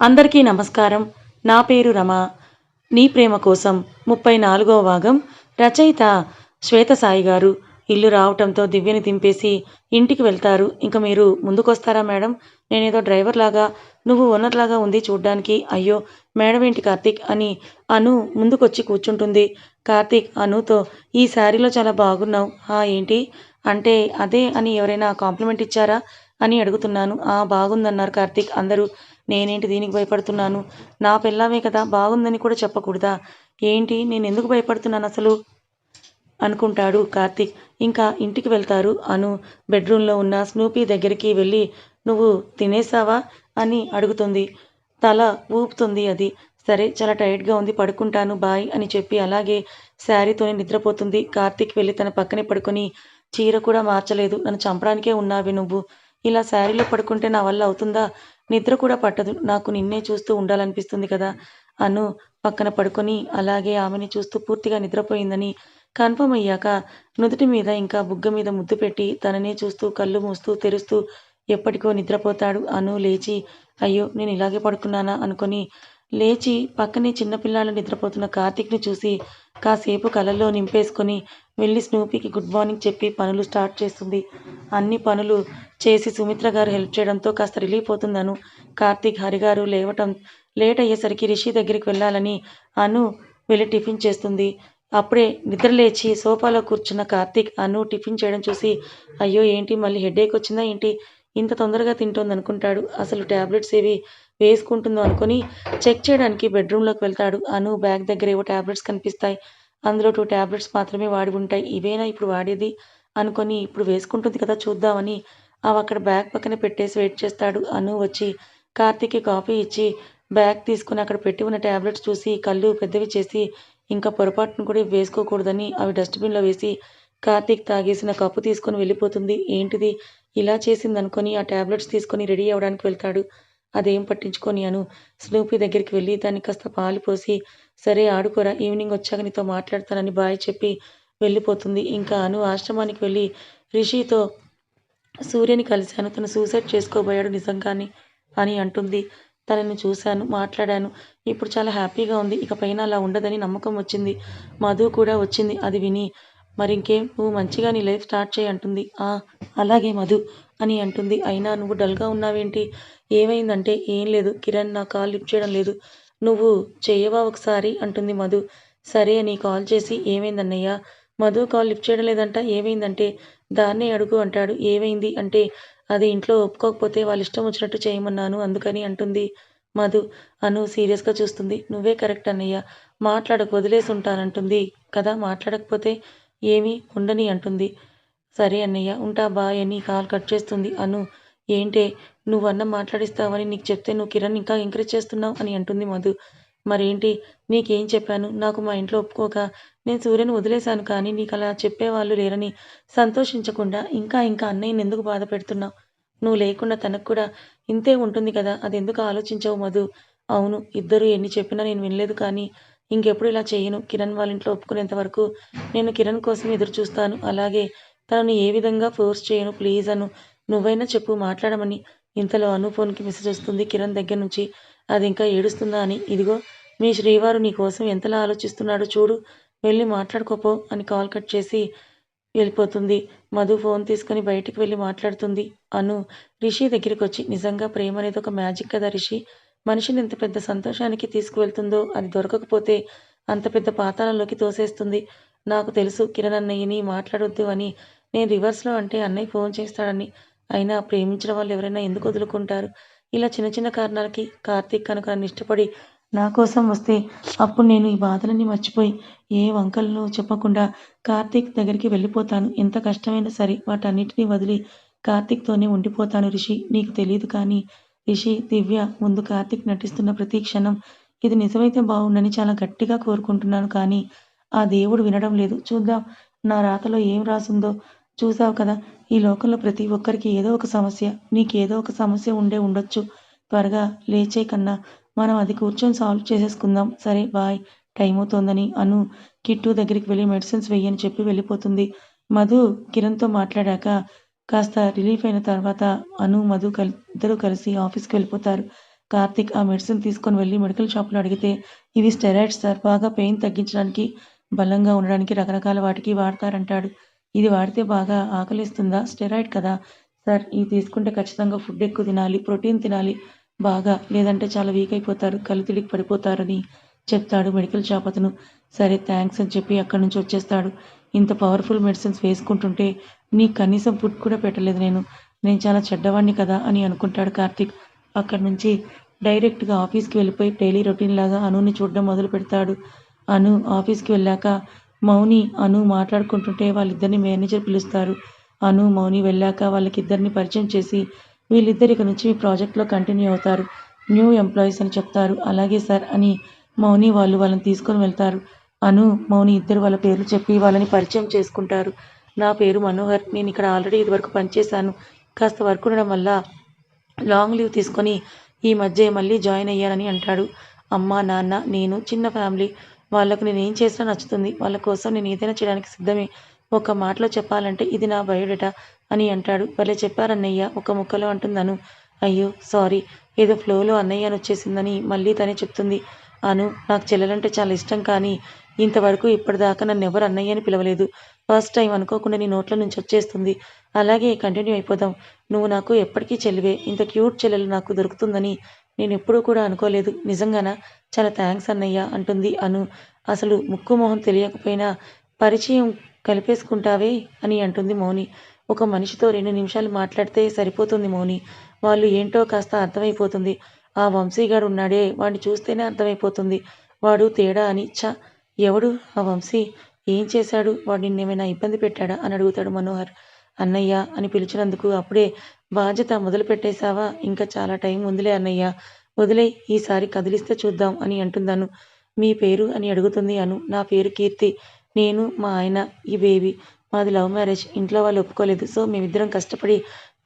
అందరికీ నమస్కారం. నా పేరు రమ. నీ ప్రేమ కోసం ముప్పై నాలుగవ భాగం రచయిత శ్వేత సాయి గారు ఇల్లు రావటంతో దివ్యని దింపేసి ఇంటికి వెళ్తారు. ఇంకా మీరు ముందుకొస్తారా మేడం? నేనేదో డ్రైవర్ లాగా నువ్వు ఓనర్ లాగా ఉంది చూడ్డానికి. అయ్యో మేడం ఏంటి కార్తీక్ అని అను ముందుకొచ్చి కూర్చుంటుంది. కార్తీక్ అనుతో ఈ శారీలో చాలా బాగున్నావు. ఆ ఏంటి? అంటే అదే అని ఎవరైనా కాంప్లిమెంట్ ఇచ్చారా? అని అడుగుతున్నాను. ఆ బాగుందన్నారు కార్తీక్. అందరూ నేనేంటి దీనికి భయపడుతున్నాను? నా పిల్లమే కదా బాగుందని కూడా చెప్పకూడదా? ఏంటి నేను ఎందుకు భయపడుతున్నాను అసలు? అనుకుంటాడు కార్తీక్. ఇంకా ఇంటికి వెళ్తారు. అను బెడ్రూమ్లో ఉన్న స్నూపీ దగ్గరికి వెళ్ళి నువ్వు తినేసావా? అని అడుగుతుంది. తల ఊపుతుంది అది. సరే చాలా టైట్గా ఉంది పడుకుంటాను బాయ్ అని చెప్పి అలాగే శారీతోనే నిద్రపోతుంది. కార్తీక్ వెళ్ళి తన పక్కనే పడుకొని చీర కూడా మార్చలేదు నన్ను చంపడానికే ఉన్నావి నువ్వు. ఇలా శారీలో పడుకుంటే నా వల్ల అవుతుందా? నిద్ర కూడా పట్టదు. నాకు నిన్నే చూస్తూ ఉండాలనిపిస్తుంది కదా? అను పక్కన పడుకొని అలాగే ఆమెని చూస్తూ పూర్తిగా నిద్రపోయిందని కన్ఫర్మ్ అయ్యాక నుదుటి మీద ఇంకా బుగ్గ మీద ముద్దు పెట్టి తననే చూస్తూ కళ్ళు మూస్తూ తెరుస్తూ ఎప్పటికో నిద్రపోతాడు. అను లేచి అయ్యో నేను ఇలాగే పడుకున్నానా? అనుకొని లేచి పక్కనే చిన్నపిల్లాడు నిద్రపోతున్న కార్తీక్ని చూసి కాసేపు కలలో నింపేసుకొని వెళ్ళి స్నూపీకి గుడ్ మార్నింగ్ చెప్పి పనులు స్టార్ట్ చేస్తుంది. అన్ని పనులు చేసి సుమిత్ర గారు హెల్ప్ చేయడంతో కాస్త రిలీఫ్ అవుతుందను. కార్తీక్ హరిగారు లేవటం లేట్ అయ్యేసరికి రిషి దగ్గరికి వెళ్ళాలని అను వెళ్ళి టిఫిన్ చేస్తుంది. అప్పుడే నిద్ర లేచి సోఫాలో కూర్చున్న కార్తీక్ అను టిఫిన్ చేయడం చూసి అయ్యో ఏంటి మళ్ళీ హెడేక్ వచ్చిందా ఏంటి? ఇంత తొందరగా తింటోంది అనుకుంటాడు అసలు ట్యాబ్లెట్స్ ఏవి వేసుకుంటుందో అనుకొని చెక్ చేయడానికి బెడ్రూమ్లోకి వెళ్తాడు. అను బ్యాగ్ దగ్గర ఏవో ట్యాబ్లెట్స్ కనిపిస్తాయి. అందులో టూ ట్యాబ్లెట్స్ మాత్రమే వాడి ఉంటాయి ఇవేనా ఇప్పుడు వాడేది? అనుకొని ఇప్పుడు వేసుకుంటుంది కదా చూద్దామని అవి అక్కడ బ్యాగ్ పక్కన పెట్టేసి వెయిట్ చేస్తాడు. అను వచ్చి కార్తీక్కి కాఫీ ఇచ్చి బ్యాగ్ తీసుకుని అక్కడ పెట్టి ఉన్న ట్యాబ్లెట్స్ చూసి కళ్ళు పెద్దవి చేసి ఇంకా పొరపాటును కూడా వేసుకోకూడదని అవి డస్ట్బిన్లో వేసి కార్తీక్ తాగేసిన కప్పు తీసుకొని వెళ్ళిపోతుంది. ఏంటిది? ఇలా చేసింది అనుకొని ఆ ట్యాబ్లెట్స్ తీసుకొని రెడీ అవ్వడానికి వెళ్తాడు. అదేం పట్టించుకోని అను. స్నూపీ దగ్గరికి వెళ్ళి దాన్ని కాస్త పాలు పోసి సరే ఆడుకోరా ఈవినింగ్ వచ్చాక నీతో మాట్లాడతానని బాయ్ చెప్పి వెళ్ళిపోతుంది. ఇంకా అను ఆశ్రమానికి వెళ్ళి రిషితో సూర్యని కలిశాను. తను సూసైడ్ చేసుకోబోయాడు నిజంగానే అని అంటుంది. తనని చూశాను మాట్లాడాను. ఇప్పుడు చాలా హ్యాపీగా ఉంది. ఇక పైన అలా ఉండదని నమ్మకం వచ్చింది. మధు కూడా వచ్చింది. అది విని మరి ఇంకేం నువ్వు మంచిగా నీ లైఫ్ స్టార్ట్ చేయి అంటుంది. అలాగే మధు. అని అంటుంది. అయినా నువ్వు డల్గా ఉన్నావేంటి? ఏమైందంటే ఏం లేదు. కిరణ్ నా కాల్ లిఫ్ట్ చేయడం లేదు. నువ్వు చేయవా ఒకసారి? అంటుంది మధు. సరే అని కాల్ చేసి ఏమైందన్నయ్య? మధు కాల్ లిఫ్ట్ చేయడం లేదంట. ఏమైందంటే దాన్నే అడుగు అంటాడు. ఏమైంది? అంటే అది ఇంట్లో ఒప్పుకోకపోతే వాళ్ళు ఇష్టం వచ్చినట్టు చేయమన్నాను అందుకని అంటుంది మధు. అను సీరియస్గా చూస్తుంది. నువ్వే కరెక్ట్ అన్నయ్య. మాట్లాడక వదిలేసి ఉంటానంటుంది. కదా మాట్లాడకపోతే ఏమీ? ఉండని అంటుంది. సరే అన్నయ్య ఉంటా బాయ్ అని కాల్ కట్ చేస్తుంది. అను ఏంటే నువ్వన్న మాట్లాడిస్తావని నీకు చెప్తే నువ్వు కిరణ్ ఇంకా ఎంకరేజ్ చేస్తున్నావు అని అంటుంది మధు. మరేంటి నీకేం చెప్పాను? నాకు మా ఇంట్లో ఒప్పుకోక నేను సూర్యను వదిలేశాను కానీ నీకు అలా చెప్పేవాళ్ళు లేరని సంతోషించకుండా ఇంకా ఇంకా అన్నయ్యని ఎందుకు బాధ పెడుతున్నావు? నువ్వు లేకుండా తనకు కూడా ఇంతే ఉంటుంది కదా అది ఎందుకు ఆలోచించవు మధు? అవును ఇద్దరు ఎన్ని చెప్పినా నేను వినలేదు కానీ ఇంకెప్పుడు ఇలా చేయను. కిరణ్ వాళ్ళ ఇంట్లో ఒప్పుకునేంత వరకు నేను కిరణ్ కోసం ఎదురు చూస్తాను అలాగే తనను ఏ విధంగా ఫోర్స్ చేయను ప్లీజ్ అను. నువ్వైనా చెప్పు మాట్లాడమని. ఇంతలో అను ఫోన్కి మెసేజ్ వస్తుంది. కిరణ్ దగ్గర నుంచి అది ఇంకా ఏడుస్తుందా అని. ఇదిగో మీ శ్రీవారు నీ కోసం ఎంతలా ఆలోచిస్తున్నాడో చూడు. వెళ్ళి మాట్లాడుకోపో అని కాల్ కట్ చేసి వెళ్ళిపోతుంది. మధు ఫోన్ తీసుకుని బయటికి వెళ్ళి మాట్లాడుతుంది. అను రిషి దగ్గరికి వచ్చి నిజంగా ప్రేమ అనేది ఒక మ్యాజిక్ కదా రిషి? మనిషిని ఎంత పెద్ద సంతోషానికి తీసుకువెళ్తుందో అది దొరకకపోతే అంత పెద్ద పాతాలలోకి తోసేస్తుంది. నాకు తెలుసు కిరణ్ అన్నయ్యని మాట్లాడొద్దు అని నేను రివర్స్లో అంటే అన్నయ్య ఫోన్ చేస్తాడని. అయినా ప్రేమించిన వాళ్ళు ఎవరైనా ఎందుకు వదులుకుంటారు? ఇలా చిన్న చిన్న కారణాలకి కార్తీక్ కనుక నన్ను ఇష్టపడి నా కోసం వస్తే అప్పుడు నేను ఈ బాధలన్నీ మర్చిపోయి ఏ వంకలను చెప్పకుండా కార్తీక్ దగ్గరికి వెళ్ళిపోతాను. ఎంత కష్టమైనా సరే వాటన్నిటినీ వదిలి కార్తీక్తోనే ఉండిపోతాను రిషి. నీకు తెలియదు కానీ రిషి దివ్య ముందు కార్తీక్ నటిస్తున్న ప్రతి క్షణం ఇది నిజమైతే బాగుండని చాలా గట్టిగా కోరుకుంటున్నాను కానీ ఆ దేవుడు వినడం లేదు. చూద్దాం నా రాతలో ఏం రాసుందో చూసావు కదా ఈ లోకంలో ప్రతి ఒక్కరికి ఏదో ఒక సమస్య నీకేదో ఒక సమస్య ఉండే ఉండొచ్చు. త్వరగా లేచే కన్నా మనం అది కూర్చొని సాల్వ్ చేసేసుకుందాం. సరే బాయ్. టైం అవుతోందని అను. కిట్టు దగ్గరికి వెళ్ళి మెడిసిన్స్ వెయ్యని చెప్పి వెళ్ళిపోతుంది. మధు కిరణ్తో మాట్లాడాక కాస్త రిలీఫ్ అయిన తర్వాత అను మధు కలి ఇద్దరు కలిసి ఆఫీస్కి వెళ్ళిపోతారు. కార్తీక్ ఆ మెడిసిన్ తీసుకొని వెళ్ళి మెడికల్ షాప్లో అడిగితే ఇవి స్టెరాయిడ్స్ సార్ బాగా పెయిన్ తగ్గించడానికి బలంగా ఉండడానికి రకరకాల వాటికి వాడతారంటాడు. ఇది వాడితే బాగా ఆకలిస్తుందా? స్టెరాయిడ్ కదా. సార్ ఇది తీసుకుంటే ఖచ్చితంగా ఫుడ్ ఎక్కువ తినాలి ప్రోటీన్ తినాలి. బాగా. లేదంటే చాలా వీక్ అయిపోతారు కలుతిడికి పడిపోతారని చెప్తాడు మెడికల్ షాప్ అతను. సరే థ్యాంక్స్ అని చెప్పి అక్కడి నుంచి వచ్చేస్తాడు. ఇంత పవర్ఫుల్ మెడిసిన్స్ వేసుకుంటుంటే నీకు కనీసం ఫుడ్ కూడా పెట్టలేదు నేను. నేను చాలా చెడ్డవాడిని కదా అని అనుకుంటాడు కార్తీక్. అక్కడి నుంచి డైరెక్ట్గా ఆఫీస్కి వెళ్ళిపోయి డైలీ రొటీన్ లాగా అనుని చూడడం మొదలు పెడతాడు అను ఆఫీస్కి వెళ్ళాక మౌని అను మాట్లాడుకుంటుంటే వాళ్ళిద్దరిని మేనేజర్ పిలుస్తారు. అను మౌని వెళ్ళాక వాళ్ళకిద్దరిని పరిచయం చేసి వీళ్ళిద్దరు ఇక నుంచి మీ ప్రాజెక్ట్లో కంటిన్యూ అవుతారు. న్యూ ఎంప్లాయీస్ అని చెప్తారు. అలాగే సార్ అని మౌని వాళ్ళు వాళ్ళని తీసుకొని వెళ్తారు. అను మౌని ఇద్దరు వాళ్ళ పేర్లు చెప్పి వాళ్ళని పరిచయం చేసుకుంటారు. నా పేరు మనోహర్. నేను ఇక్కడ ఆల్రెడీ ఇదివరకు పనిచేశాను. కాస్త వర్క్ ఉండడం వల్ల లాంగ్ లీవ్ తీసుకొని ఈ మధ్య మళ్ళీ జాయిన్ అయ్యానని అంటాడు. అమ్మ నాన్న నేను చిన్న ఫ్యామిలీ. వాళ్ళకు నేను ఏం చేసినా నచ్చుతుంది. వాళ్ళ కోసం నేను ఏదైనా చేయడానికి సిద్ధమే. ఒక మాటలో చెప్పాలంటే ఇది నా బయోడేటా అని అంటాడు. భలే చెప్పారన్నయ్య ఒక ముక్కలో అంటుందను. అయ్యో సారీ. ఏదో ఫ్లోలో అన్నయ్య అని వచ్చేసిందని మళ్ళీ తనే చెప్తుంది. అను నాకు చెల్లెలంటే చాలా ఇష్టం కానీ ఇంతవరకు ఇప్పటిదాకా నన్ను ఎవరు అన్నయ్య అని పిలవలేదు. ఫస్ట్ టైం అనుకోకుండా నీ నోట్ల నుంచి వచ్చేస్తుంది. అలాగే కంటిన్యూ అయిపోదాం. నువ్వు నాకు ఎప్పటికీ చెల్లివే. ఇంత క్యూట్ చెల్లెలు నాకు దొరుకుతుందని నేను ఎప్పుడూ కూడా అనుకోలేదు. నిజంగానా? చాలా థ్యాంక్స్ అన్నయ్య అంటుంది అను. అసలు ముక్కు మొహం తెలియకపోయినా పరిచయం కలిపేసుకుంటావే అని అంటుంది మౌని. ఒక మనిషితో రెండు నిమిషాలు మాట్లాడితే సరిపోతుంది మౌని. వాళ్ళు ఏంటో కాస్త అర్థమైపోతుంది. ఆ వంశీగాడు ఉన్నాడే వాడిని చూస్తేనే అర్థమైపోతుంది. వాడు తేడా అని. చ ఎవడు ఆ వంశీ? ఏం చేశాడు? వాడు నిన్నేమైనా ఇబ్బంది పెట్టాడా? అని అడుగుతాడు మనోహర్. అన్నయ్య అని పిలిచినందుకు అప్పుడే బాధ్యత మొదలు పెట్టేశావా? ఇంకా చాలా టైం ఉందిలే అన్నయ్య. వదిలే ఈసారి కదిలిస్తే చూద్దాం అని అంటుందను. మీ పేరు అని అడుగుతుంది అను. నా పేరు కీర్తి. నేను మా ఆయన ఈ బేబీ. మాది లవ్ మ్యారేజ్. ఇంట్లో వాళ్ళు ఒప్పుకోలేదు. సో మేమిద్దరం కష్టపడి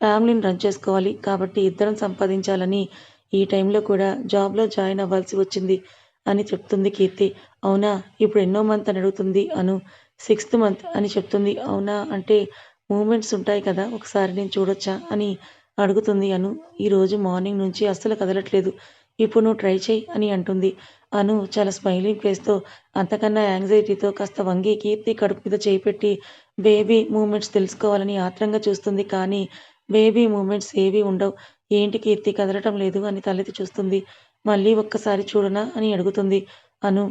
ఫ్యామిలీని రన్ చేసుకోవాలి. కాబట్టి ఇద్దరం సంపాదించాలని ఈ టైంలో కూడా జాబ్లో జాయిన్ అవ్వాల్సి వచ్చింది అని చెప్తుంది కీర్తి. అవునా? ఇప్పుడు ఎన్నో మంత్ అని అడుగుతుంది అను. సిక్స్త్ మంత్ అని చెప్తుంది. అవునా? అంటే మూమెంట్స్ ఉంటాయి కదా ఒకసారి నేను చూడొచ్చా అని అడుగుతుంది అను. ఈరోజు మార్నింగ్ నుంచి అస్సలు కదలట్లేదు. ఇప్పుడు నువ్వు ట్రై చేయి అని అంటుంది. అను చాలా స్మైలింగ్ ఫేస్తో అంతకన్నా యాంగ్జైటీతో కాస్త వంగి కీర్తి కడుపు మీద చేపెట్టి బేబీ మూమెంట్స్ తెలుసుకోవాలని ఆత్రంగా చూస్తుంది. కానీ బేబీ మూమెంట్స్ ఏవీ ఉండవు. ఏంటి కీర్తి కదలటం లేదు అని తలెత్తి చూస్తుంది. మళ్ళీ ఒక్కసారి చూడనా అని అడుగుతుంది. అను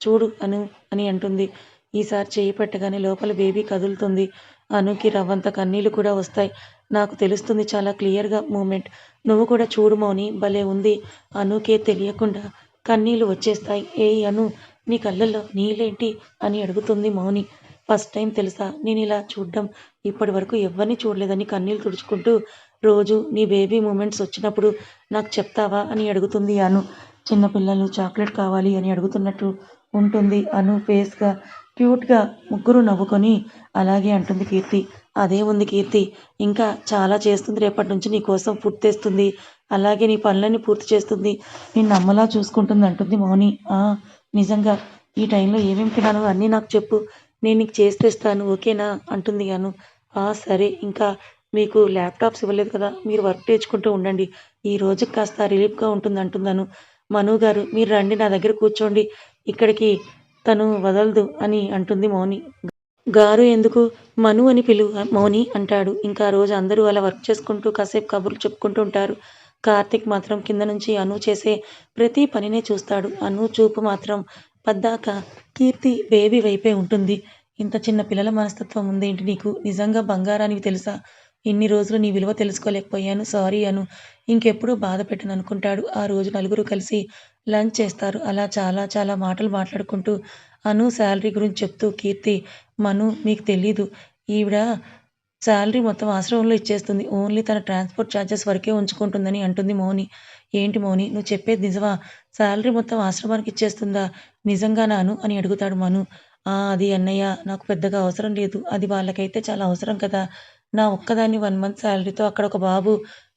చూడు అను అని అంటుంది. ఈసారి చేయి పెట్టగానే లోపల బేబీ కదులుతుంది. అనుకి రవ్వంత కన్నీళ్ళు కూడా వస్తాయి. నాకు తెలుస్తుంది చాలా క్లియర్గా మూమెంట్. నువ్వు కూడా చూడు మౌని భలే ఉంది. అనుకే తెలియకుండా కన్నీళ్ళు వచ్చేస్తాయి. ఏ అను నీ కళ్ళల్లో నీళ్ళేంటి అని అడుగుతుంది మౌని. ఫస్ట్ టైం తెలుసా? నేను ఇలా చూడడం. ఇప్పటి వరకు ఎవరిని చూడలేదని కన్నీళ్ళు తుడుచుకుంటూ రోజు నీ బేబీ మూమెంట్స్ వచ్చినప్పుడు నాకు చెప్తావా అని అడుగుతుంది అను. చిన్నపిల్లలు చాక్లెట్ కావాలి అని అడుగుతున్నట్టు ఉంటుంది అను ఫేస్గా. క్యూట్గా ముగ్గురు నవ్వుకొని అలాగే అంటుంది కీర్తి. అదే ఉంది కీర్తి. ఇంకా చాలా చేస్తుంది రేపటి నుంచి నీ కోసం ఫుడ్ తెస్తుంది. అలాగే నీ పనులన్నీ పూర్తి చేస్తుంది. నిన్ను అమ్మలా చూసుకుంటుంది అంటుంది మౌని. నిజంగా ఈ టైంలో ఏమేమి తినాలో అన్నీ నాకు చెప్పు. నేను నీకు చేసి తెస్తాను ఓకేనా? అంటుంది గాను సరే. ఇంకా మీకు ల్యాప్టాప్స్ ఇవ్వలేదు కదా? మీరు వర్క్ తెచ్చుకుంటూ ఉండండి. ఈ రోజు కాస్త రిలీఫ్గా ఉంటుంది అంటున్నాను మను గారు మీరు రండి నా దగ్గర కూర్చోండి. ఇక్కడికి తను వదలదు అని అంటుంది మౌని. గారు ఎందుకు? మను అని పిలు మౌని అంటాడు. ఇంకా రోజు అందరూ అలా వర్క్ చేసుకుంటూ కాసేపు కబుర్లు చెప్పుకుంటూ ఉంటారు. కార్తిక్ మాత్రం కింద నుంచి అను చేసే ప్రతి పనినే చూస్తాడు. అను చూపు మాత్రం పద్దాక కీర్తి బేబీ వైపే ఉంటుంది. ఇంత చిన్న పిల్లల మనస్తత్వం ఉందేంటి నీకు? నిజంగా బంగారానికి తెలుసా? ఇన్ని రోజులు నీ విలువ తెలుసుకోలేకపోయాను. సారీ అను. ఇంకెప్పుడు బాధ పెట్టను అనుకుంటాడు ఆ రోజు నలుగురు కలిసి లంచ్ చేస్తారు. అలా చాలా చాలా మాటలు మాట్లాడుకుంటూ అను శాలరీ గురించి చెప్తూ కీర్తి మను మీకు తెలీదు. ఈవిడ శాలరీ మొత్తం ఆశ్రమంలో ఇచ్చేస్తుంది. ఓన్లీ తన ట్రాన్స్పోర్ట్ ఛార్జెస్ వరకే ఉంచుకుంటుందని అంటుంది మౌని. ఏంటి మౌని? నువ్వు చెప్పేది నిజమా? శాలరీ మొత్తం ఆశ్రమానికి ఇచ్చేస్తుందా? నిజంగా నాను అని అడుగుతాడు మను. అది అన్నయ్య నాకు పెద్దగా అవసరం లేదు. అది వాళ్ళకైతే చాలా అవసరం కదా. నా ఒక్కదాన్ని వన్ మంత్ శాలరీతో అక్కడ ఒక బాబు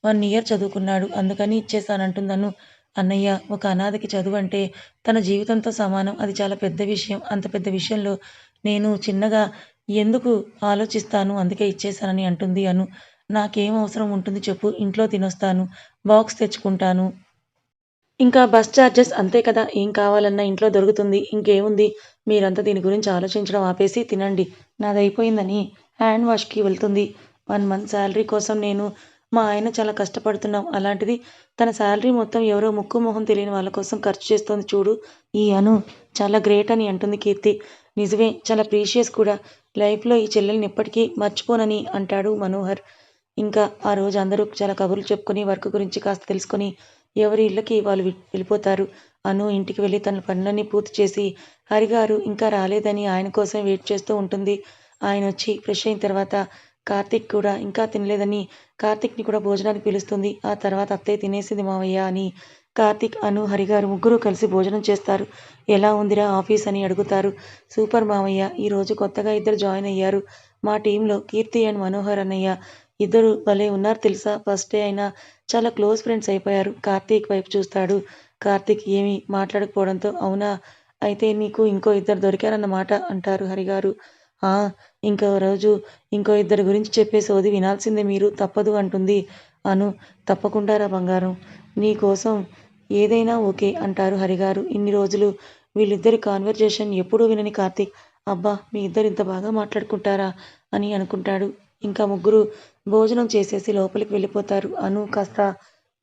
వన్ ఇయర్ చదువుకున్నాడు. అందుకని ఇచ్చేసానంటుందను అన్నయ్య ఒక అనాథకి చదువు అంటే తన జీవితంతో సమానం. అది చాలా పెద్ద విషయం. అంత పెద్ద విషయంలో నేను చిన్నగా ఎందుకు ఆలోచిస్తాను? అందుకే ఇచ్చేసానని అంటుంది అను. నాకేం అవసరం ఉంటుంది చెప్పు. ఇంట్లో తినొస్తాను. బాక్స్ తెచ్చుకుంటాను. ఇంకా బస్ ఛార్జెస్ అంతే కదా. ఏం కావాలన్నా ఇంట్లో దొరుకుతుంది. ఇంకేముంది? మీరంతా దీని గురించి ఆలోచించడం ఆపేసి తినండి. నాదైపోయిందని హ్యాండ్ వాష్కి వెళ్తుంది. వన్ మంత్ శాలరీ కోసం నేను మా ఆయన చాలా కష్టపడుతున్నాం. అలాంటిది తన శాలరీ మొత్తం ఎవరో ముక్కు మొహం తెలియని వాళ్ళ కోసం ఖర్చు చేస్తోంది చూడు. ఈ అను చాలా గ్రేట్ అని అంటుంది కీర్తి. నిజమే చాలా ప్రీషియస్ కూడా. లైఫ్లో ఈ చెల్లెల్ని ఎప్పటికీ మర్చిపోనని అంటాడు మనోహర్. ఇంకా ఆ రోజు అందరూ చాలా కబుర్లు చెప్పుకొని వర్క్ గురించి కాస్త తెలుసుకొని ఎవరి ఇళ్ళకి వాళ్ళు వెళ్ళిపోతారు. అను ఇంటికి వెళ్ళి తన పనులన్నీ పూర్తి చేసి హరిగారు ఇంకా రాలేదని ఆయన కోసం వెయిట్ చేస్తూ ఉంటుంది. ఆయన వచ్చి ఫ్రెష్ అయిన తర్వాత కార్తీక్ కూడా ఇంకా తినలేదని కార్తీక్ని కూడా భోజనానికి పిలుస్తుంది. ఆ తర్వాత అత్తయ్య తినేసింది మావయ్య అని కార్తీక్ అను హరిగారు ముగ్గురు కలిసి భోజనం చేస్తారు. ఎలా ఉందిరా ఆఫీస్ అని అడుగుతారు. సూపర్ మావయ్య ఈరోజు కొత్తగా ఇద్దరు జాయిన్ అయ్యారు. మా టీంలో కీర్తి అండ్ మనోహర్ అన్నయ్య ఇద్దరు భలే ఉన్నారు తెలుసా? ఫస్ట్ డే అయినా చాలా క్లోజ్ ఫ్రెండ్స్ అయిపోయారు. కార్తీక్ వైపు చూస్తాడు. కార్తీక్ ఏమీ మాట్లాడకపోవడంతో అవునా? అయితే నీకు ఇంకో ఇద్దరు దొరికారన్నమాట అంటారు హరిగారు ఇంకో రోజు ఇంకో ఇద్దరి గురించి చెప్పే సోది వినాల్సిందే మీరు. తప్పదు అంటుంది అను. తప్పకుండా రా బంగారం. నీ కోసం ఏదైనా ఓకే అంటారు హరిగారు. ఇన్ని రోజులు వీళ్ళిద్దరి కాన్వర్జేషన్ ఎప్పుడూ వినని కార్తీక్. అబ్బా మీ ఇద్దరు ఇంత బాగా మాట్లాడుకుంటారా అని అనుకుంటాడు. ఇంకా ముగ్గురు భోజనం చేసేసి లోపలికి వెళ్ళిపోతారు. అను కాస్త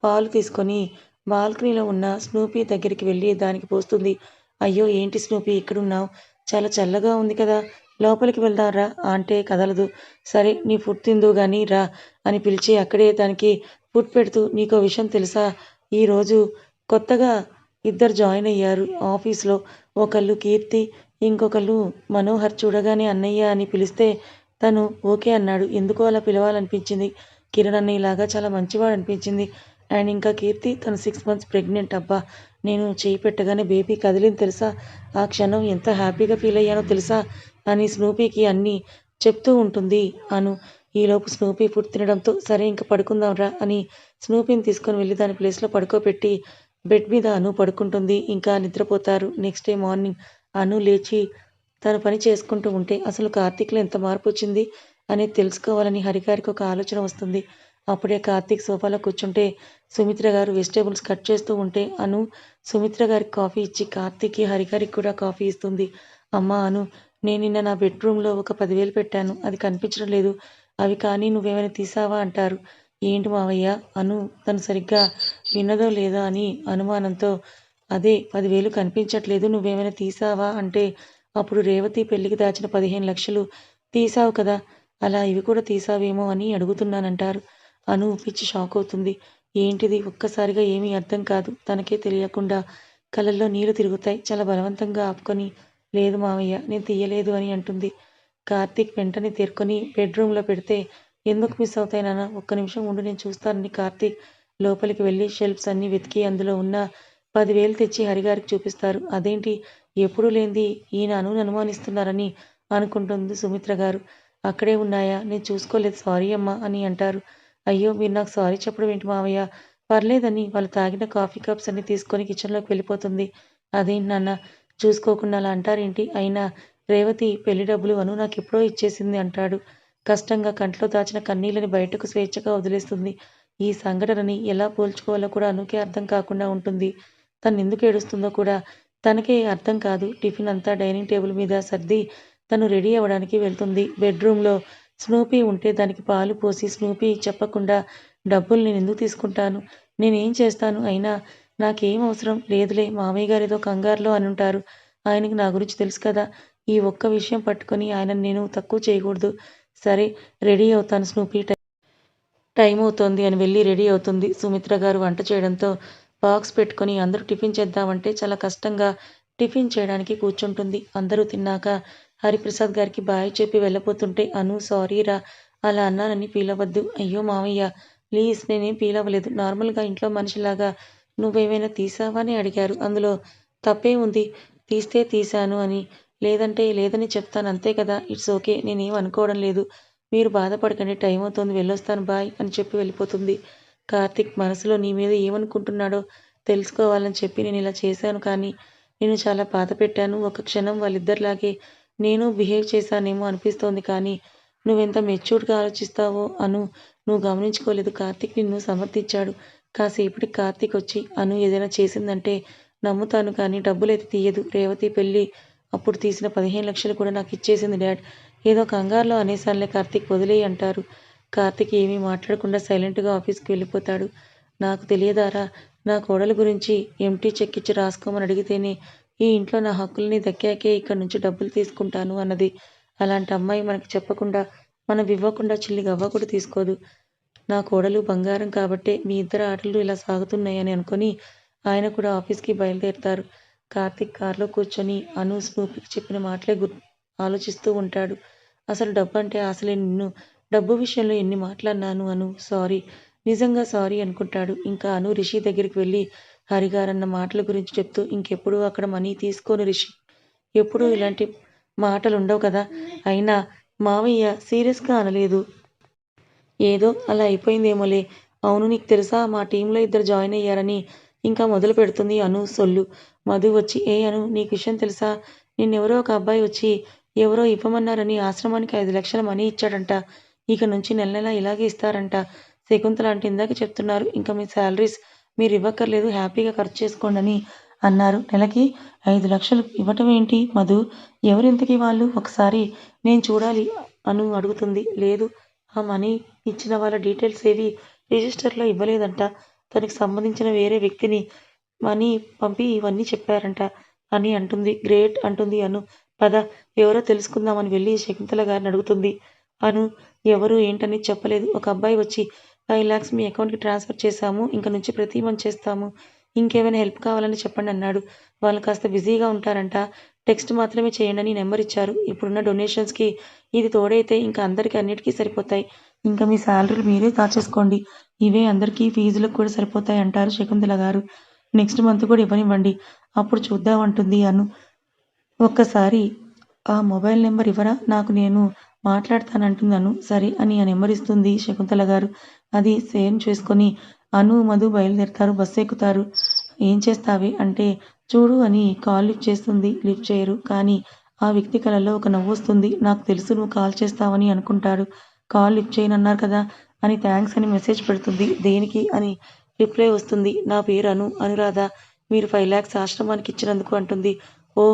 పాలు తీసుకొని బాల్కనీలో ఉన్న స్నూపీ దగ్గరికి వెళ్ళి దానికి పోస్తుంది. అయ్యో ఏంటి స్నూపీ? ఇక్కడున్నావు. చాలా చల్లగా ఉంది కదా. లోపలికి వెళ్దాంరా అంటే కదలదు. సరే నీ ఫుడ్ తిందు గాని రా అని పిలిచి అక్కడే దానికి ఫుడ్ పెడుతూ నీకో విషయం తెలుసా? ఈరోజు కొత్తగా ఇద్దరు జాయిన్ అయ్యారు. ఆఫీస్లో ఒకళ్ళు కీర్తి ఇంకొకళ్ళు మనోహర్ చూడగానే అన్నయ్య అని పిలిస్తే తను ఓకే అన్నాడు. ఎందుకో అలా పిలవాలనిపించింది. కిరణ్ అన్నయ్యలాగా చాలా మంచివాడు అనిపించింది. అండ్ ఇంకా కీర్తి తను సిక్స్ మంత్స్ ప్రెగ్నెంట్ అబ్బా నేను చేయి పెట్టగానే బేబీ కదిలింది తెలుసా? ఆ క్షణం ఎంత హ్యాపీగా ఫీల్ అయ్యానో తెలుసా? అని స్నూపీకి అన్నీ చెప్తూ ఉంటుంది. అను ఈలోపు స్నూపీ ఫుడ్ తినడంతో సరే ఇంకా పడుకుందాంరా అని స్నూపీని తీసుకొని వెళ్ళి దాని ప్లేస్లో పడుకోబెట్టి బెడ్ మీద అను పడుకుంటుంది. ఇంకా నిద్రపోతారు. నెక్స్ట్ డే మార్నింగ్ అను లేచి తను పని చేసుకుంటూ ఉంటే అసలు కార్తీక్లో ఎంత మార్పు వచ్చింది అనేది తెలుసుకోవాలని హరిగారికి ఒక ఆలోచన వస్తుంది. అప్పుడే కార్తీక్ సోఫాలో కూర్చుంటే సుమిత్ర గారు వెజిటేబుల్స్ కట్ చేస్తూ ఉంటే అను సుమిత్ర గారికి కాఫీ ఇచ్చి కార్తీక్కి హరిగారికి కూడా కాఫీ ఇస్తుంది. అమ్మ అను నేను నిన్న నా బెడ్రూమ్లో ఒక పదివేలు పెట్టాను. అది కనిపించడం లేదు. అవి కానీ నువ్వేమైనా తీసావా? అంటారు. ఏంటి మావయ్య? అను తను సరిగ్గా విన్నదో లేదో అని అనుమానంతో అదే పదివేలు కనిపించట్లేదు. నువ్వేమైనా తీసావా? అంటే అప్పుడు రేవతి పెళ్ళికి దాచిన పదిహేను లక్షలు తీసావు కదా. అలా ఇవి కూడా తీసావేమో అని అడుగుతున్నానంటారు. అను పిచ్చి షాక్ అవుతుంది. ఏంటిది? ఒక్కసారిగా ఏమీ అర్థం కాదు. తనకే తెలియకుండా కళ్ళల్లో నీళ్ళు తిరుగుతాయి. చాలా బలవంతంగా ఆపుకొని లేదు మావయ్య నేను తీయలేదు అని అంటుంది. కార్తీక్ వెంటనే తేరుకొని బెడ్రూమ్లో పెడితే ఎందుకు మిస్ అవుతాయి నాన్న? ఒక్క నిమిషం ఉండి నేను చూస్తానని కార్తీక్ లోపలికి వెళ్ళి షెల్ఫ్స్ అన్నీ వెతికి అందులో ఉన్న పదివేలు తెచ్చి హరిగారికి చూపిస్తారు. అదేంటి? ఎప్పుడు లేనిది ఈయన అను అనుమానిస్తున్నారని అనుకుంటుంది సుమిత్ర గారు. అక్కడే ఉన్నాయా? నేను చూసుకోలేదు సారీ అమ్మా అని అంటారు. అయ్యో మీరు నాకు సారీ చెప్పడం ఏంటి మావయ్య? పర్లేదని. వాళ్ళు తాగిన కాఫీ కప్స్ అన్ని తీసుకొని కిచెన్లోకి వెళ్ళిపోతుంది. అదేంటి నాన్న? చూసుకోకుండా అలా అంటారేంటి? అయినా రేవతి పెళ్ళి డబ్బులు అను నాకు ఎప్పుడో ఇచ్చేసింది అంటాడు. కష్టంగా కంట్లో దాచిన కన్నీళ్ళని బయటకు స్వేచ్ఛగా వదిలేస్తుంది. ఈ సంఘటనని ఎలా పోల్చుకోవాలో కూడా అనుకే అర్థం కాకుండా ఉంటుంది. తను ఎందుకు ఏడుస్తుందో కూడా తనకే అర్థం కాదు. టిఫిన్ అంతా డైనింగ్ టేబుల్ మీద సర్ది తను రెడీ అవ్వడానికి వెళ్తుంది. బెడ్రూమ్లో స్నూపీ ఉంటే దానికి పాలు పోసి స్నూపీ చెప్పకుండా డబ్బులు నేను ఎందుకు తీసుకుంటాను? నేనేం చేస్తాను? అయినా నాకేం అవసరం? లేదులే మామయ్య గారు ఏదో కంగారులో అని ఉంటారు. ఆయనకి నా గురించి తెలుసు కదా. ఈ ఒక్క విషయం పట్టుకొని ఆయన నేను తక్కువ చేయకూడదు. సరే రెడీ అవుతాను స్నూపీ. టైం అవుతోంది అని వెళ్ళి రెడీ అవుతుంది. సుమిత్ర గారు వంట చేయడంతో బాక్స్ పెట్టుకొని అందరూ టిఫిన్ చేద్దామంటే చాలా కష్టంగా టిఫిన్ చేయడానికి కూర్చుంటుంది. అందరూ తిన్నాక హరిప్రసాద్ గారికి బాయ్ చెప్పి వెళ్ళబోతుంటే అను సారీ రా అలా అన్నానని ఫీల్ అవ్వద్దు. అయ్యో మామయ్య ప్లీజ్ నేనేం ఫీల్ అవ్వలేదు. నార్మల్గా ఇంట్లో మనిషిలాగా నువ్వేమైనా తీసావా అని అడిగారు. అందులో తప్పే ఉంది. తీస్తే తీశాను అని. లేదంటే లేదని చెప్తాను అంతే కదా. It's okay. నేనేం అనుకోవడం లేదు. మీరు బాధపడకండి. టైం అవుతుంది. వెళ్ళొస్తాను. బాయ్ అని చెప్పి వెళ్ళిపోతుంది. కార్తిక్ మనసులో నీ మీద ఏమనుకుంటున్నాడో తెలుసుకోవాలని చెప్పి నేను ఇలా చేశాను కానీ నేను చాలా బాధ పెట్టాను. ఒక క్షణం వాళ్ళిద్దరిలాగే నేను బిహేవ్ చేశానేమో అనిపిస్తోంది కానీ నువ్వెంత మెచ్యూర్డ్గా ఆలోచిస్తావో అను. నువ్వు గమనించుకోలేదు. కార్తిక్ నిన్ను సమర్థించాడు. కాసేపటికి కార్తీక్ వచ్చి అను ఏదైనా చేసిందంటే నమ్ముతాను కానీ డబ్బులైతే తీయదు. రేవతి పెళ్ళి అప్పుడు తీసిన పదిహేను లక్షలు కూడా నాకు ఇచ్చేసింది డాడ్. ఏదో కంగారులో అనేసానులే కార్తీక్ వదిలేయి అంటారు. కార్తీక్ ఏమీ మాట్లాడకుండా సైలెంట్గా ఆఫీస్కి వెళ్ళిపోతాడు. నాకు తెలియదారా నా కోడలు గురించి ఎంటీ చెక్ ఇచ్చి రాసుకోమని అడిగితేనే ఈ ఇంట్లో నా హక్కుల్ని దక్కాకే ఇక్కడ నుంచి డబ్బులు తీసుకుంటాను అన్నది. అలాంటి అమ్మాయి మనకి చెప్పకుండా మనం ఇవ్వకుండా చిల్లి గవ్వ కూడా తీసుకోదు. నా కోడలు బంగారం కాబట్టే మీ ఇద్దరు ఆటలు ఇలా సాగుతున్నాయని అనుకొని ఆయన కూడా ఆఫీస్కి బయలుదేరుతారు. కార్తీక్ కారులో కూర్చొని అను స్నూపికి చెప్పిన మాటలే గుర్ ఆలోచిస్తూ ఉంటాడు. అసలు డబ్బు అంటే అసలే నిన్ను. డబ్బు విషయంలో ఎన్ని మాట్లాడినాను అను సారీ. నిజంగా సారీ అనుకుంటాడు. ఇంకా అను రిషి దగ్గరికి వెళ్ళి హరిగారన్న మాటల గురించి చెప్తూ ఇంకెప్పుడు అక్కడ మనీ తీసుకోను రిషి. ఎప్పుడూ ఇలాంటి మాటలు ఉండవు కదా. అయినా మావయ్య సీరియస్గా అనలేదు. ఏదో అలా అయిపోయిందేమోలే. అవును నీకు తెలుసా? మా టీంలో ఇద్దరు జాయిన్ అయ్యారని ఇంకా మొదలు పెడుతుంది అను సొల్లు. మధు వచ్చి ఏ అను నీకు విషయం తెలుసా? నిన్నెవరో ఒక అబ్బాయి వచ్చి ఎవరో ఇవ్వమన్నారని ఆశ్రమానికి ఐదు లక్షల మనీ ఇచ్చాడంట. ఇక నుంచి నెల నెల ఇలాగే ఇస్తారంట. శకుంతల అంటే ఇందాక చెప్తున్నారు ఇంకా మీ శాలరీస్ మీరు ఇవ్వక్కర్లేదు హ్యాపీగా ఖర్చు చేసుకోండి అని అన్నారు. నెలకి ఐదు లక్షలు ఇవ్వటం ఏంటి? మధు ఎవరింతకీ వాళ్ళు ఒకసారి నేను చూడాలి అను అడుగుతుంది. లేదు ఆ మనీ ఇచ్చిన వాళ్ళ డీటెయిల్స్ ఏవి రిజిస్టర్లో ఇవ్వలేదంట. తనకి సంబంధించిన వేరే వ్యక్తిని మనీ పంపి ఇవన్నీ చెప్పారంట. అని అంటుంది. గ్రేట్ అంటుంది అను. పద ఎవరో తెలుసుకుందామని వెళ్ళి శకుంతల గారిని అడుగుతుంది. అను ఎవరు ఏంటని చెప్పలేదు. ఒక అబ్బాయి వచ్చి ఫైవ్ ల్యాక్స్ మీ అకౌంట్కి ట్రాన్స్ఫర్ చేశాము. ఇంక నుంచి ప్రతి మంత్ చేస్తాము. ఇంకేమైనా హెల్ప్ కావాలని చెప్పండి అన్నాడు. వాళ్ళు కాస్త బిజీగా ఉంటారంట. టెక్స్ట్ మాత్రమే చేయండి అని నెంబర్ ఇచ్చారు. ఇప్పుడున్న డొనేషన్స్కి ఇది తోడైతే ఇంకా అందరికీ అన్నిటికీ సరిపోతాయి. ఇంకా మీ శాలరీలు మీరే దాచేసుకోండి. ఇవే అందరికీ ఫీజులకు కూడా సరిపోతాయి అంటారు శకుంతల గారు. నెక్స్ట్ మంత్ కూడా ఇవ్వనివ్వండి. అప్పుడు చూద్దాం అంటుంది అను. ఒక్కసారి ఆ మొబైల్ నెంబర్ ఇవ్వరా? నాకు నేను మాట్లాడతానంటున్నాను సరే అని ఆ నెంబర్ ఇస్తుంది శకుంతల గారు. అది సేవ్ చేసుకొని అను మధు బయలుదేరుతారు బస్సు ఎక్కుతారు. ఏం చేస్తావే? అంటే చూడు అని కాల్ లిఫ్ట్ చేస్తుంది లిఫ్ట్ చేయరు. కానీ ఆ వ్యక్తి కళలో ఒక నవ్వు వస్తుంది. నాకు తెలుసు నువ్వు కాల్ చేస్తావని అనుకుంటాడు. కాల్ లిఫ్ట్ చేయనన్నారు కదా అని థ్యాంక్స్ అని మెసేజ్ పెడుతుంది. దేనికి? అని రిప్లై వస్తుంది. నా పేరు అను అనురాధ. మీరు ఫైవ్ ల్యాక్స్ ఆశ్రమానికి ఇచ్చినందుకు అంటుంది. ఓ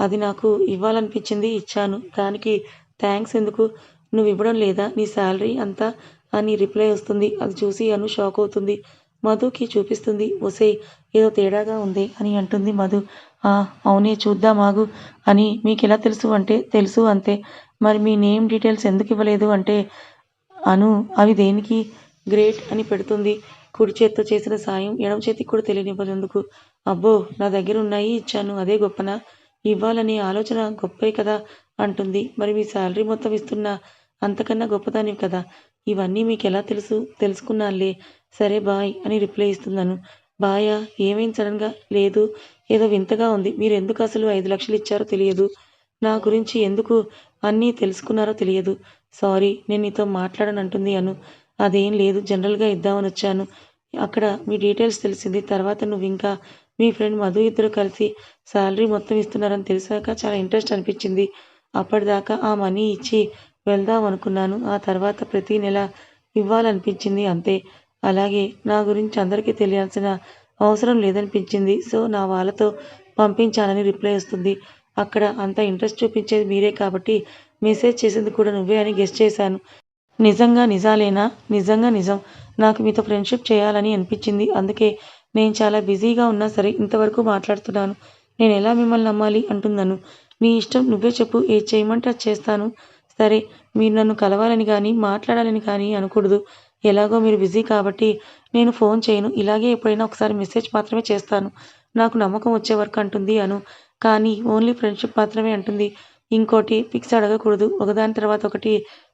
అది నాకు ఇవ్వాలనిపించింది ఇచ్చాను. దానికి థ్యాంక్స్ ఎందుకు? నువ్వు ఇవ్వడం లేదా? నీ శాలరీ అంతా అని రిప్లై వస్తుంది. అది చూసి అను షాక్ అవుతుంది. మధుకి చూపిస్తుంది ఒసే ఏదో తేడాగా ఉంది అని అంటుంది మధు. ఆ అవునే చూద్దామాగు అని మీకు ఎలా తెలుసు? అంటే తెలుసు అంతే. మరి మీ నేమ్ డీటెయిల్స్ ఎందుకు ఇవ్వలేదు? అంటే అను అవి దేనికి? గ్రేట్ అని పెడుతుంది. కుడి చేత్తో చేసిన సాయం ఎడమ చేతికి కూడా తెలియనివ్వనందుకు. అబ్బో నా దగ్గర ఉన్నాయి ఇచ్చాను అదే గొప్పనా? ఇవ్వాలనే ఆలోచన గొప్పే కదా అంటుంది. మరి మీ శాలరీ మొత్తం ఇస్తున్నా అంతకన్నా గొప్పదానివి కదా. ఇవన్నీ మీకు ఎలా తెలుసు? తెలుసుకున్నానులే. సరే బాయ్ అని రిప్లై ఇస్తున్నాను. బాయా ఏమైంది సడన్గా లేదు. ఏదో వింతగా ఉంది. మీరు ఎందుకు అసలు ఐదు లక్షలు ఇచ్చారో తెలియదు. నా గురించి ఎందుకు అన్నీ తెలుసుకున్నారో తెలియదు. సారీ నేను నీతో మాట్లాడనంటుంది అను. అదేం లేదు జనరల్గా ఇద్దామని వచ్చాను. అక్కడ మీ డీటెయిల్స్ తెలిసింది. తర్వాత నువ్వు ఇంకా మీ ఫ్రెండ్ మధు ఇద్దరు కలిసి శాలరీ మొత్తం ఇస్తున్నారని తెలిసాక చాలా ఇంట్రెస్ట్ అనిపించింది. అప్పటిదాకా ఆ మనీ ఇచ్చి వెళ్దాం అనుకున్నాను. ఆ తర్వాత ప్రతి నెల ఇవ్వాలనిపించింది అంతే. అలాగే నా గురించి అందరికీ తెలియాల్సిన అవసరం లేదనిపించింది. సో నా వాళ్ళతో పంపించాలని రిప్లై వస్తుంది. అక్కడ అంత ఇంట్రెస్ట్ చూపించేది మీరే కాబట్టి మెసేజ్ చేసింది కూడా నువ్వే అని గెస్ట్ చేశాను. నిజంగా నిజాలేనా? నిజంగా నిజం. నాకు మీతో ఫ్రెండ్షిప్ చేయాలని అనిపించింది. అందుకే నేను చాలా బిజీగా ఉన్నా సరే ఇంతవరకు మాట్లాడుతున్నాను. నేను ఎలా మిమ్మల్ని నమ్మాలి అంటున్నాను. నీ ఇష్టం నువ్వే చెప్పు. ఏది చేయమంటే అది చేస్తాను. సరే మీరు నన్ను కలవాలని కానీ మాట్లాడాలని కానీ అనకూడదు. ఎలాగో మీరు బిజీ కాబట్టి నేను ఫోన్ చేయను. ఇలాగే ఎప్పుడైనా ఒకసారి మెసేజ్ మాత్రమే చేస్తాను. నాకు నమ్మకం వచ్చే వరకు అంటుంది అను. కానీ ఓన్లీ ఫ్రెండ్షిప్ మాత్రమే అంటుంది. ఇంకోటి పిక్స్ అడగకూడదు. ఒకదాని తర్వాత ఒకటి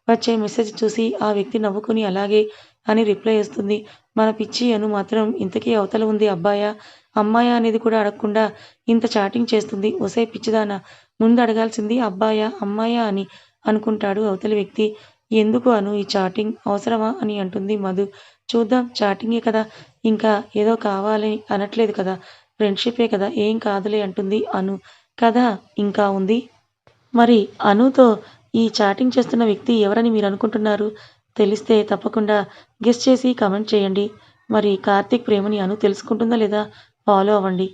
వచ్చే మెసేజ్ చూసి ఆ వ్యక్తి నవ్వుకుని అలాగే అని రిప్లై ఇస్తుంది. మన పిచ్చి అను మాత్రం ఇంతకీ అవతల ఉంది అబ్బాయా? అమ్మాయా అనేది కూడా అడగకుండా ఇంత చాటింగ్ చేస్తుంది. ఒసే పిచ్చిదానా ముందు అడగాల్సింది అబ్బాయా అమ్మాయా అని. అనుకుంటాడు అవతలి వ్యక్తి. ఎందుకు అను? ఈ చాటింగ్ అవసరమా? అని అంటుంది మధు. చూద్దాం చాటింగే కదా. ఇంకా ఏదో కావాలి అనట్లేదు కదా. ఫ్రెండ్షిపే కదా. ఏం కాదులే అంటుంది అను. కదా ఇంకా ఉంది. మరి అనుతో ఈ చాటింగ్ చేస్తున్న వ్యక్తి ఎవరని మీరు అనుకుంటున్నారు? తెలిస్తే తప్పకుండా గెస్ట్ చేసి కమెంట్ చేయండి. మరి కార్తీక్ ప్రేమని అను తెలుసుకుంటుందా లేదా? ఫాలో అవ్వండి.